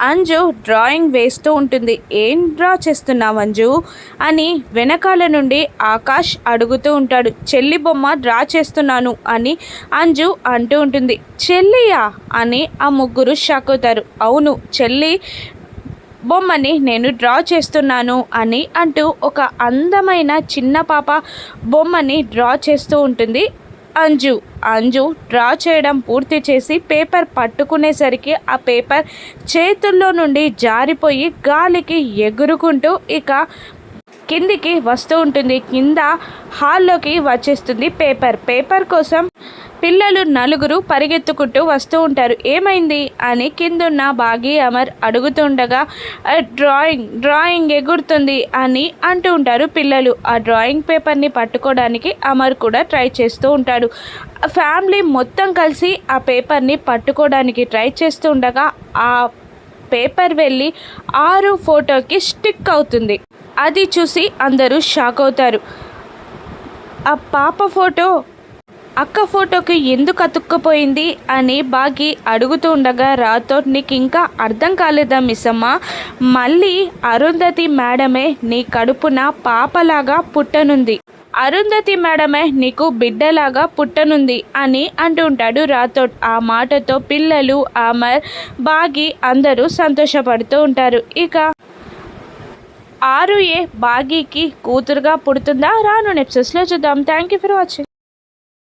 Anju drawing వేస్తూ ఉంటుంది. ఏం డ్రా చేస్తున్నావు అంజు? అని వెనకాల నుండి ఆకాష్ అడుగుతూ ఉంటాడు. చెల్లి బొమ్మ డ్రా చేస్తున్నాను అని అంజు అంటూ ఉంటుంది. చెల్లియా? అని ఆ ముగ్గురు షాక్ అవుతారు. అవును చెల్లి బొమ్మని నేను డ్రా చేస్తున్నాను అని అంటూ ఒక అందమైన చిన్న పాప బొమ్మని డ్రా చేస్తూ ఉంటుంది. అంజు. అంజు డ్రా చేయడం పూర్తి చేసి పేపర్ పట్టుకునేసరికి ఆ పేపర్ చేతుల్లో నుండి జారిపోయి గాలికి ఎగురుకుంటూ ఇక కిందికి వస్తూ ఉంటుంది. కింద హాల్లోకి వచ్చేస్తుంది పేపర్. పేపర్ కోసం పిల్లలు నలుగురు పరిగెత్తుకుంటూ వస్తూ ఉంటారు. ఏమైంది అని కిందున్న బాగీ అమర్ అడుగుతుండగా డ్రాయింగ్ డ్రాయింగ్ ఎగురుతుంది అని అంటూ ఉంటారు పిల్లలు. ఆ డ్రాయింగ్ పేపర్ని పట్టుకోవడానికి అమర్ కూడా ట్రై చేస్తూ ఉంటాడు. ఫ్యామిలీ మొత్తం కలిసి ఆ పేపర్ని పట్టుకోవడానికి ట్రై చేస్తూ ఉండగా ఆ పేపర్ వెళ్ళి ఆరు ఫోటోకి స్టిక్ అవుతుంది. అది చూసి అందరూ షాక్ అవుతారు. ఆ పాప ఫోటో అక్క ఫోటోకి ఎందుకు అతుక్కుపోయింది అని బాగి అడుగుతూ ఉండగా రాతో నీకు ఇంకా అర్థం కాలేదా మిస్సమ్మ? మళ్ళీ అరుంధతి మేడమే నీ కడుపున పాపలాగా పుట్టనుంది. అరుంధతి మేడమే నీకు బిడ్డలాగా పుట్టనుంది అని అంటూ ఉంటాడు రాథోడ్ ఆ మాటతో పిల్లలు అమర్ బాగి అందరూ సంతోషపడుతూ ఉంటారు. ఇక ఆరు ఏ బాగీకి కూతురుగా పుడుతుందా? రాను నెప్సెస్లో చూద్దాం. Thank you for watching